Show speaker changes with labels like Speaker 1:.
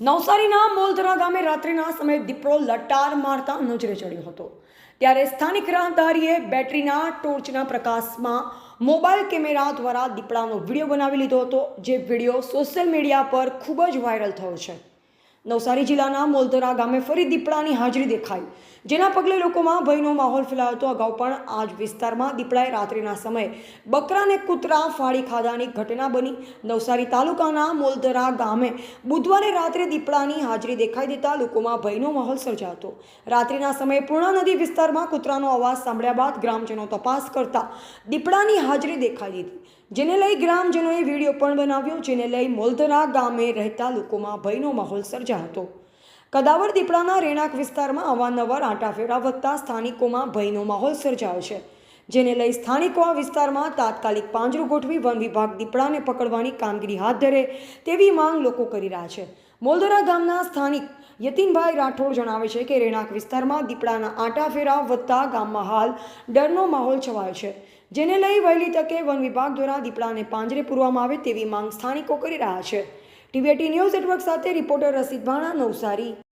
Speaker 1: નવસારીના મોલધરા ગામે રાત્રિના સમયે દીપડો લટાર મારતા નજરે ચડ્યો હતો. ત્યારે સ્થાનિક રાહદારીએ બેટરીના ટોર્ચના પ્રકાશમાં મોબાઈલ કેમેરા દ્વારા દીપડાનો વીડિયો બનાવી લીધો હતો, જે વીડિયો સોશિયલ મીડિયા પર ખૂબ જ વાયરલ થયો છે. નવસારી જિલ્લાના મોલધરા ગામે ફરી દીપડાની હાજરી દેખાઈ. જેના પગલે લોકોમાં ભયનો માહોલ ફેલાયો હતો. અગાઉ પણ આ જ વિસ્તારમાં દીપડાએ રાત્રિના સમયે બકરાને કૂતરા ફાળી ખાધાની ઘટના બની. નવસારી તાલુકાના મોલધરા ગામે બુધવારે રાત્રે દીપડાની હાજરી દેખાઈ દેતા લોકોમાં ભયનો માહોલ સર્જાયો હતો રાત્રિના સમયે પૂર્ણા નદી વિસ્તારમાં કૂતરાનો અવાજ સાંભળ્યા બાદ ગ્રામજનો તપાસ કરતા દીપડાની હાજરી દેખાઈ દીધી. જેને લઈ ગ્રામજનોએ વીડિયો પણ બનાવ્યો. જેને લઈ મોલધરા ગામે રહેતા લોકોમાં ભયનો માહોલ સર્જાયો. હતો. કદાવર દીપડાના રહેણાંક વિસ્તારમાં અવારનવાર આંટાફેરા વધતા સ્થાનિકોમાં ભયનો માહોલ સર્જાયો છે, જેને લઈ સ્થાનિકો આ વિસ્તારમાં તાત્કાલિક પાંજરું ગોઠવી વન વિભાગ દીપડાને પકડવાની કામગીરી હાથ ધરે તેવી માંગ લોકો કરી રહ્યા છે. મોલધરા ગામના સ્થાનિક યતીનભાઈ રાઠોડ જણાવે છે કે રહેણાંક વિસ્તારમાં દીપડાના આંટાફેરા વધતા ગામમાં હાલ ડરનો માહોલ છવાયો છે, જેને લઈ વહેલી તકે વન વિભાગ દ્વારા દીપડાને પાંજરે પૂરવામાં આવે તેવી માંગ સ્થાનિકો કરી રહ્યા છે. ટીવીએટી ન્યૂઝ નેટવર્ક સાથે રિપોર્ટર રસીદ ભાણા નવસારી.